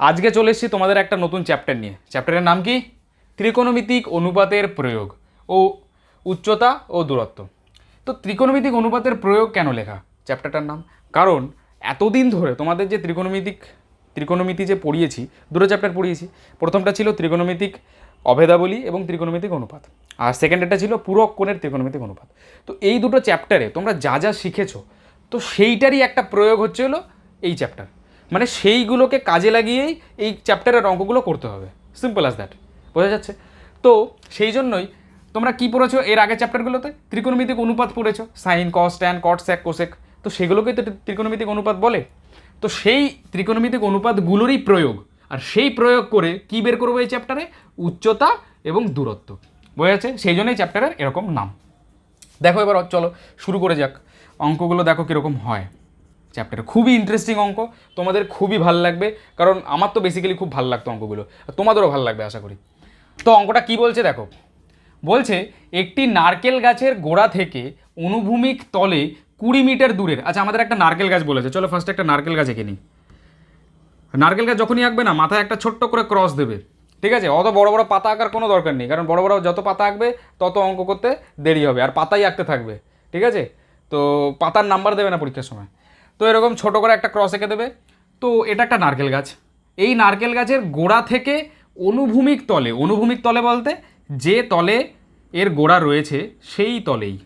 আজকে চলে এসেছি তোমাদের একটা নতুন চ্যাপ্টার নিয়ে। চ্যাপ্টারের নাম কি? ত্রিকোণমিতিক অনুপাতের প্রয়োগ ও উচ্চতা ও দূরত্ব। তো ত্রিকোণমিতিক অনুপাতের প্রয়োগ কেন লেখা চ্যাপ্টারটার নাম? কারণ এতদিন ধরে তোমাদের যে ত্রিকোণমিতিক, ত্রিকোণমিতি যে পড়িয়েছি, দুটো চ্যাপ্টার পড়িয়েছি, প্রথমটা ছিল ত্রিকোণমিতিক অভেদাবলী এবং ত্রিকোণমিতিক অনুপাত। আর সেকেন্ডটা ছিল পূরক কোণের ত্রিকোণমিতিক অনুপাত। তো এই দুটো চ্যাপ্টারে তোমরা যা যা শিখেছো, তো সেইটারই একটা প্রয়োগ হচ্ছে হলো এই চ্যাপ্টার মানে সেইগুলোকে কাজে লাগিয়েই এই চ্যাপ্টারের অঙ্কগুলো করতে হবে। সিম্পল অ্যাজ দ্যাট বোঝা যাচ্ছে? তো সেই জন্যই তোমরা কী পড়েছো এর আগের চ্যাপ্টারগুলোতে ত্রিকোণমিতিক অনুপাত পড়েছো? Sine cos tan cot sec cosec তো সেগুলোকেই তো ত্রিকোণমিতিক অনুপাত বলে। তো সেই ত্রিকোণমিতিক অনুপাতগুলোরই প্রয়োগ। আর সেই প্রয়োগ করে কী বের করব এই চ্যাপ্টারে উচ্চতা এবং দূরত্ব। বোঝা যাচ্ছে? সেই জন্যই চ্যাপ্টারের এরকম নাম। দেখো এবার, চলো, শুরু করে যাক। অঙ্কগুলো দেখো কীরকম হয়। চ্যাপ্টারে খুবই ইন্টারেস্টিং অঙ্ক। তোমাদের খুবই ভালো লাগবে। কারণ আমার তো বেসিক্যালি খুব ভালো লাগতো অঙ্কগুলো। তোমাদেরও ভালো লাগবে, আশা করি। তো অঙ্কটা কি বলছে দেখো? বলছে, একটি নারকেল গাছের গোড়া থেকে অনুভূমিক তলে কুড়ি মিটার দূরের আচ্ছা আমাদের একটা নারকেল গাছ বলেছে। চলো ফার্স্ট একটা নারকেল গাছ এঁকে নিই। নারকেল গাছ যখনই আঁকবে না, মাথায় একটা ছোট্ট করে ক্রস দেবে। ঠিক আছে? অত বড় বড় পাতা আঁকার কোনো দরকার নেই। কারণ বড় বড় যত পাতা আঁকবে, তত অঙ্ক করতে দেরি হবে। আর পাতাই আঁকতে থাকবে। ঠিক আছে? তো পাতার নাম্বার দেবে না পরীক্ষার সময়। তো এরকম ছোট করে একটা ক্রস এঁকে দেবে। তো এটা একটা নারকেল গাছ। এই নারকেল গাছের গোড়া থেকে অনুভূমিক তলে অনুভূমিক তলে বলতে যে তলে এর গোড়া রয়েছে সেই তলেই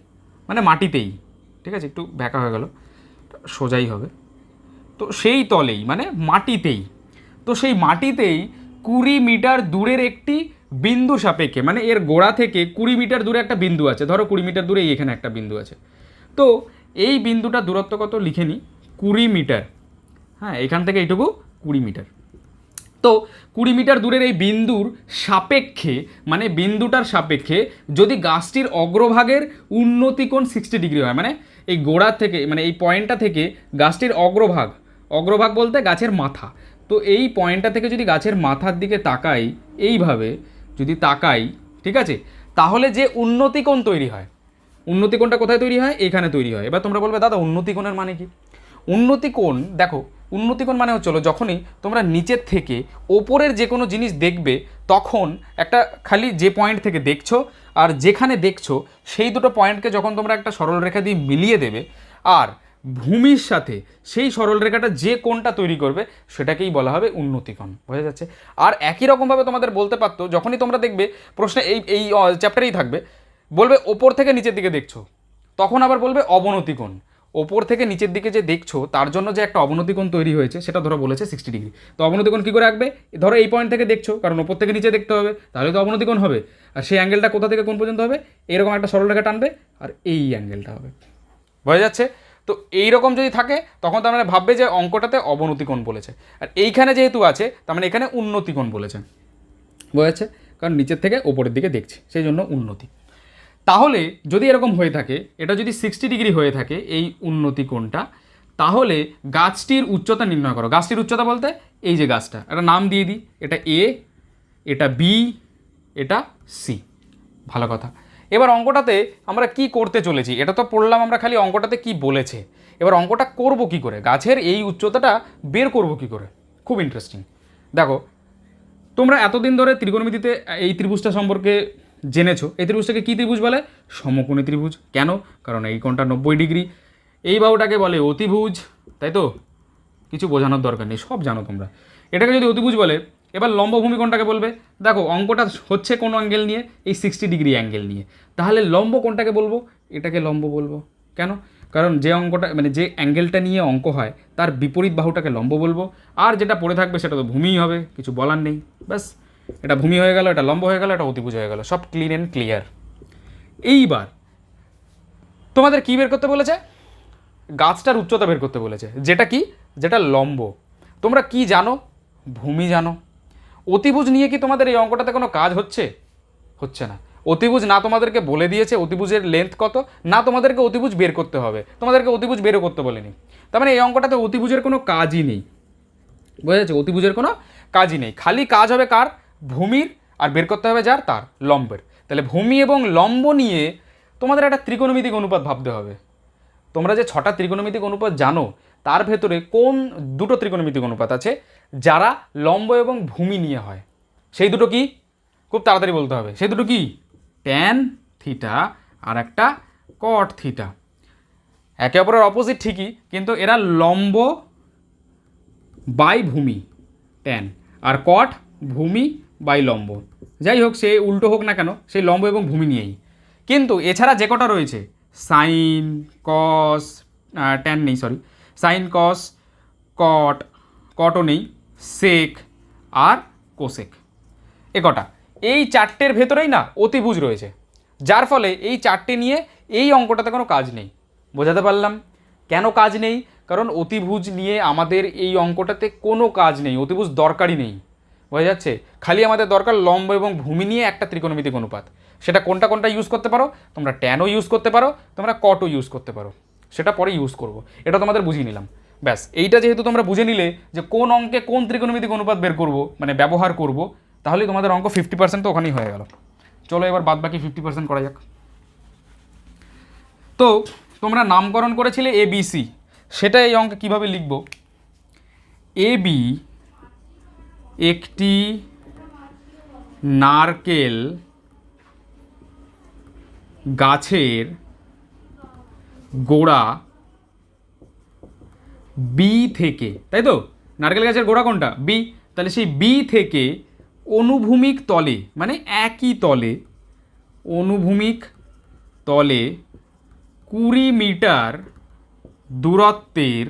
মানে মাটিতেই। ঠিক আছে? একটু ব্যাকা হয়ে গেল। সোজাই হবে। তো সেই তলেই মানে মাটিতেই। তো সেই মাটিতেই কুড়ি মিটার দূরের একটি বিন্দু সাপেক্ষে মানে এর গোড়া থেকে কুড়ি মিটার দূরে একটা বিন্দু আছে। ধরো কুড়ি মিটার দূরে এখানে একটা বিন্দু আছে। তো এই বিন্দুটা দূরত্ব কত লিখে নিই। কুড়ি মিটার। হ্যাঁ এখান থেকে এইটুকু কুড়ি মিটার। তো কুড়ি মিটার দূরের এই বিন্দুর সাপেক্ষে মানে বিন্দুটার সাপেক্ষে যদি গাছটির অগ্রভাগের উন্নতি কোণ সিক্সটি ডিগ্রি হয় মানে এই গোড়ার থেকে মানে এই পয়েন্টটা থেকে গাছটির অগ্রভাগ অগ্রভাগ বলতে গাছের মাথা। তো এই পয়েন্টটা থেকে যদি গাছের মাথার দিকে তাকাই, এইভাবে যদি তাকাই, ঠিক আছে? তাহলে যে উন্নতি কোণ তৈরি হয়, উন্নতি কোণটা কোথায় তৈরি হয়? এখানে তৈরি হয়। এবার তোমরা বলবে, দাদা, উন্নতি কোণের মানে কি? উন্নতি কোণ, দেখো, উন্নতি কোণ মানে হচ্ছিল যখনই তোমরা নিচের থেকে ওপরের যে কোনো জিনিস দেখবে, তখন একটা খালি যে পয়েন্ট থেকে দেখছ আর যেখানে দেখছ, সেই দুটো পয়েন্টকে যখন তোমরা একটা সরলরেখা দিয়ে মিলিয়ে দেবে, আর ভূমির সাথে সেই সরলরেখাটা যে কোণটা তৈরি করবে, সেটাকেই বলা হবে উন্নতিকোণ বোঝা যাচ্ছে? আর একই রকমভাবে তোমাদের বলতে পারতো, যখনই তোমরা দেখবে, প্রশ্নে এই এই চ্যাপ্টারেই থাকবে, বলবে ওপর থেকে নিচের দিকে দেখছ, তখন আবার বলবে অবনতিকোণ ওপর থেকে নিচের দিকে যে দেখছ, তার জন্য যে একটা অবনতিকোণ তৈরি হয়েছে, সেটা ধরো বলেছে সিক্সটি ডিগ্রি তো অবনতিকোণ কী করে রাখবে ধরো এই পয়েন্ট থেকে দেখছ, কারণ ওপর থেকে নিচে দেখতে হবে, তাহলে তো অবনতিকোণ হবে। আর সেই অ্যাঙ্গেলটা কোথা থেকে কোন পর্যন্ত হবে? এরকম একটা সরলরেখা টানবে, আর এই অ্যাঙ্গেলটা হবে। বোঝা যাচ্ছে? তো এই রকম যদি থাকে, তখন তার মানে ভাববে যে অঙ্কটাতে অবনতিকোণ বলেছে। আর এইখানে যেহেতু আছে, তার মানে এখানে উন্নতিকোণ বলেছে। বোঝা যাচ্ছে? কারণ নিচের থেকে ওপরের দিকে দেখছে, সেই জন্য উন্নতি। তাহলে যদি এরকম হয়ে থাকে, এটা যদি সিক্সটি ডিগ্রি হয়ে থাকে এই উন্নতি কোণটা, তাহলে গাছটির উচ্চতা নির্ণয় করো। গাছটির উচ্চতা বলতে এই যে গাছটা, একটা নাম দিয়ে দিই, এটা এ এটা বি এটা সি ভালো কথা। এবার অঙ্কটাতে আমরা কি করতে চলেছি, এটা তো পড়লাম আমরা খালি অঙ্কটাতে কি বলেছে। এবার অঙ্কটা করব কি করে, গাছের এই উচ্চতাটা বের করব কি করে? খুব ইন্টারেস্টিং দেখো, তোমরা এতদিন ধরে ত্রিকোণমিতিতে এই ত্রিভুজটা সম্পর্কে জেনেছো, এই ত্রিভুজটাকে কী ত্রিভুজ বলে? সমকোণী ত্রিভুজ। কেন? কারণ এই কোণটা নব্বই ডিগ্রি। এই বাহুটাকে বলে অতিভুজ, তাই তো? কিছু বোঝানোর দরকার নেই, সব জানো তোমরা। এটাকে যদি অতিভুজ বলে, এবার লম্বভূমি কোণটাকে বলবে। দেখো, অঙ্কটা হচ্ছে কোন অ্যাঙ্গেল নিয়ে, এই সিক্সটি ডিগ্রি অ্যাঙ্গেল নিয়ে। তাহলে লম্ব কোনটাকে বলব, এটাকে লম্ব বলব। কেন? কারণ যে অঙ্কটা মানে যে অ্যাঙ্গেলটা নিয়ে অঙ্ক হয়, তার বিপরীত বাহুটাকে লম্ব বলব। আর যেটা পড়ে থাকবে সেটা তো ভূমিই হবে, কিছু বলার নেই, ব্যাস। এটা ভূমি হয়ে গেল, এটা লম্ব হয়ে গেল, এটা অতিভুজ হয়ে গেল, সব ক্লিন অ্যান্ড ক্লিয়ার এইবার, তোমাদের কি বের করতে বলেছে? গাছটার উচ্চতা বের করতে বলেছে। যেটা কি? যেটা লম্ব। তোমরা কি জানো? ভূমি জানো। অতিভুজ নিয়ে কি তোমাদের এই অঙ্কটাতে কোনো কাজ হচ্ছে? হচ্ছে না। অতিভুজ না তোমাদেরকে বলে দিয়েছে অতিভুজের লেন্থ কত, না তোমাদেরকে অতিভুজ বের করতে হবে। তোমাদেরকে অতিভুজ বেরও করতে বলেনি। তার মানে এই অঙ্কটাতে অতিভুজের কোনো কাজই নেই। বোঝা যাচ্ছে অতিভুজের কোনো কাজই নেই। খালি কাজ হবে কার? ভূমির আর বের করতে হবে যার তার, লম্বের। তাহলে ভূমি এবং লম্ব নিয়ে তোমাদের একটা ত্রিকোণমিতিক অনুপাত ভাবতে হবে। তোমরা যে ছটা ত্রিকোণমিতিক অনুপাত জানো, তার ভেতরে কোন দুটো ত্রিকোণমিতিক অনুপাত আছে যারা লম্ব এবং ভূমি নিয়ে হয়? সেই দুটো কি? খুব তাড়াতাড়ি বলতে হবে। সেই দুটো কি? ট্যান, থিটা আর একটা কট থিটা। একে অপরের অপোজিট ঠিকই, কিন্তু এরা লম্ব বাই ভূমি, ট্যান। আর কট ভূমি বাই লম্ব। যাই হোক, সে উল্টো হোক না কেন সেই লম্ব এবং ভূমি নিয়েই। কিন্তু এছাড়া যে কটা রয়েছে, সাইন কস ট্যান নেই সরি সাইন কস কট কটও নেই সেক আর কোসেক এ কটা। এই চারটের ভেতরেই না অতিভুজ রয়েছে। যার ফলে এই চারটে নিয়ে এই অঙ্কটাতে কোনো কাজ নেই। বোঝাতে পারলাম? কেন কাজ নেই? কারণ অতিভুজ নিয়ে আমাদের এই অঙ্কটাতে কোনো কাজ নেই, অতিভুজ দরকারই নেই। বোঝা যাচ্ছে? খালি আমাদের দরকার লম্ব এবং ভূমি নিয়ে একটা ত্রিকোণমিতিক অনুপাত। সেটা কোনটা কোনটা ইউজ করতে পারো? তোমরা ট্যানও ইউজ করতে পারো, তোমরা কটও ইউজ করতে পারো। সেটা পরে ইউজ করব। এটা তোমাদের বুঝিয়ে নিলাম। ব্যাস, এইটা যেহেতু তোমরা বুঝে নিলে যে কোন অঙ্কে কোন ত্রিকোণমিতিক অনুপাত বের করব মানে ব্যবহার করব, তাহলে তোমাদের অঙ্ক ফিফটি পার্সেন্ট তো ওখানেই হয়ে গেল। চলো এবার বাদ বাকি ফিফটি পার্সেন্ট করা যাক। তো, তোমরা নামকরণ করেছিলে এ বি সি সেটা এই অঙ্কে কীভাবে লিখব? এ বি একটি নারকেল গাছের গোড়া বি থেকে, তাই তো? নারকেল গাছের গোড়া কোনটা? বি তাহলে সেই বি থেকে অনুভূমিক তলে মানে একই তলে, অনুভূমিক তলে কুড়ি মিটার দূরত্বের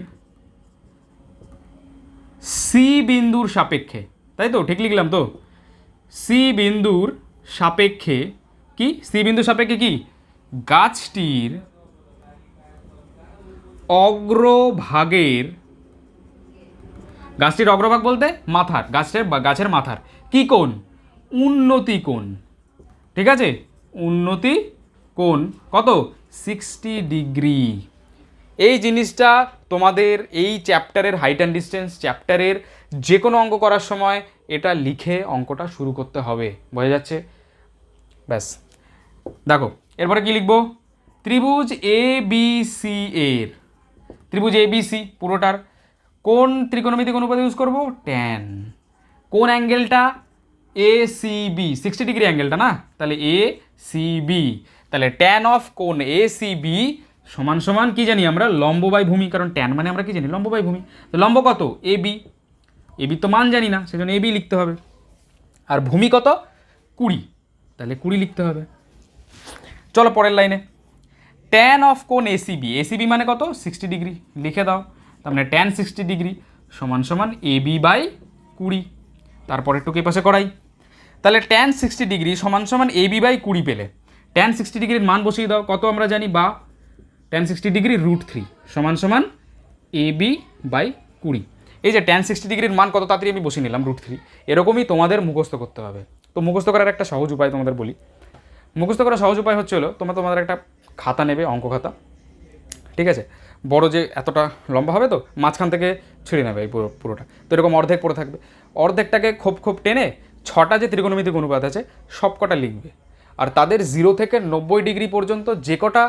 সি বিন্দুর সাপেক্ষে তাই তো? ঠিক লিখলাম তো। সি বিন্দুর সাপেক্ষে কি? সি বিন্দুর সাপেক্ষে কি? গাছটির অগ্রভাগের গাছটির অগ্রভাগ বলতে মাথার, গাছের গাছের মাথার। কি কোণ? উন্নতি কোণ। ঠিক আছে? উন্নতি কোণ। কত? Sixty degree. এই জিনিসটা তোমাদের এই চ্যাপ্টারের হাইট অ্যান্ড ডিস্টেন্স চ্যাপ্টারের যে কোনো অঙ্ক করার সময় এটা লিখে অঙ্কটা শুরু করতে হবে। বোঝা যাচ্ছে? ব্যাস। দেখো, এরপরে কি লিখব? ত্রিভুজ এ বি সি এর। ত্রিভুজ এ বি সি পুরোটার। কোন ত্রিকোণমিতিক অনুপাত ইউজ করব? ট্যান কোন অ্যাঙ্গেলটা? A C B sixty degree অ্যাঙ্গেলটা না? তাহলে এ সি বি তাহলে ট্যান অফ কোন? এ সি বি সমান সমান কি জানি আমরা? লম্ব বাই ভূমি, কারণ ট্যান মানে আমরা কি জানি? লম্ব বাই ভূমি। তো লম্ব কত? এ বি এ বি তো মান জানি না, সেজন্য এ বি লিখতে হবে। আর ভূমি কত? কুড়ি। তাহলে কুড়ি লিখতে হবে। চলো পরের লাইনে। ট্যান অফ কোন এসিবি এসিবি মানে কত? সিক্সটি ডিগ্রি লিখে দাও। তার মানে ট্যান সিক্সটি ডিগ্রি সমান সমান এ বি বাই কুড়ি। তারপর একটু কে পাশে করাই। তাহলে ট্যান সিক্সটি ডিগ্রি সমান সমান এ বি বাই কুড়ি পেলে। ট্যান সিক্সটি ডিগ্রির মান বসিয়ে দাও। কত আমরা জানি? বা tan sixty degree root three সমান সমান এ বি বাই কুড়ি। এই যে টেন সিক্সটি ডিগ্রির মান কত তাড়াতাড়ি আমি বসিয়ে নিলাম রুট থ্রি এরকমই তোমাদের মুখস্থ করতে হবে। তো মুখস্থ করার একটা সহজ উপায় তোমাদের বলি। মুখস্থ করার সহজ উপায় হচ্ছে হলো, তোমরা তোমাদের একটা খাতা নেবে, অঙ্ক খাতা। ঠিক আছে? বড় যে এতটা লম্বা হবে তো, মাঝখান থেকে ছিঁড়ে নেবে এই পুরো, পুরোটা। তো এরকম অর্ধেক পড়ে থাকবে। অর্ধেকটাকে খোপ খোপ টেনে ছটা যে ত্রিকোণমিতিক অনুপাত আছে সব কটা লিখবে। আর তাদের জিরো থেকে নব্বই ডিগ্রি পর্যন্ত যে কটা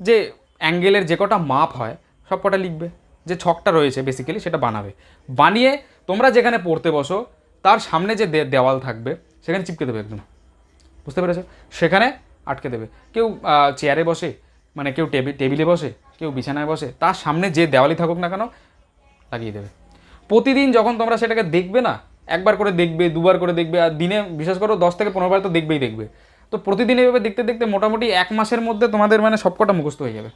যে অ্যাঙ্গেলের যে কটা মাপ হয়, সব কটা লিখবে। যে ছকটা রয়েছে বেসিক্যালি সেটা বানাবে। বানিয়ে তোমরা যেখানে পড়তে বসো, তার সামনে যে দেওয়াল থাকবে, সেখানে চিপকে দেবে একদম। বুঝতে পেরেছ? সেখানে আটকে দেবে। কেউ চেয়ারে বসে মানে কেউ টেবিল টেবিলে বসে, কেউ বিছানায় বসে, তার সামনে যে দেওয়ালই থাকুক না কেন, লাগিয়ে দেবে। প্রতিদিন যখন তোমরা সেটাকে দেখবে না, একবার করে দেখবে, দুবার করে দেখবে, আর দিনে বিশেষ করে দশ থেকে পনেরো বার তো দেখবেই দেখবে। তো প্রতিদিন এভাবে দেখতে দেখতে মোটামুটি এক মাসের মধ্যে তোমাদের মানে সবকটা মুখস্থ হয়ে যাবে।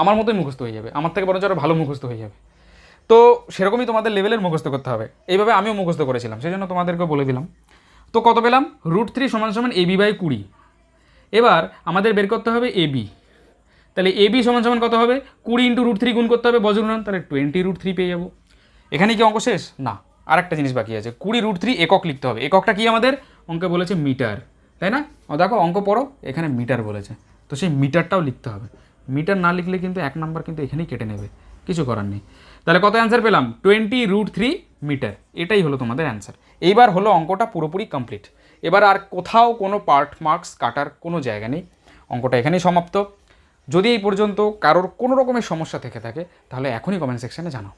আমার মতোই মুখস্থ হয়ে যাবে। আমার থেকে বরঞ্চ আরও ভালো মুখস্থ হয়ে যাবে। তো সেরকমই তোমাদের লেভেলের মুখস্থ করতে হবে। এইভাবে আমিও মুখস্থ করেছিলাম সেই জন্য তোমাদেরকে বলে দিলাম। তো কত পেলাম? রুট থ্রি সমান সমান এবি বাই কুড়ি। এবার আমাদের বের করতে হবে এবি তাহলে এবি সমান সমান কত হবে? কুড়ি ইন্টু রুট থ্রি গুণ করতে হবে বজ্রগুণন তাহলে টোয়েন্টি রুট থ্রি পেয়ে যাব। এখানে কি অঙ্ক শেষ? না, আরেকটা জিনিস বাকি আছে। কুড়ি রুট থ্রি একক লিখতে হবে। এককটা কি আমাদের? অঙ্কে বলেছে মিটার। তাই না? দেখো অঙ্ক পড়ো, এখানে মিটার বলেছে। তো সেই মিটারটাও লিখতে হবে। মিটার না লিখলে কিন্তু এক নাম্বার কিন্তু এখানেই কেটে নেবে। কিছু করার নেই। তাহলে কত অ্যান্সার পেলাম? Twenty root three metre. এটাই হলো তোমাদের অ্যান্সার এইবার হলো অঙ্কটা পুরোপুরি কমপ্লিট এবার আর কোথাও কোনো পার্ট মার্কস কাটার কোনো জায়গা নেই। অঙ্কটা এখানেই সমাপ্ত। যদি এই পর্যন্ত কারোর কোনো রকমের সমস্যা থেকে থাকে, তাহলে এখনই কমেন্ট সেকশানে জানাও।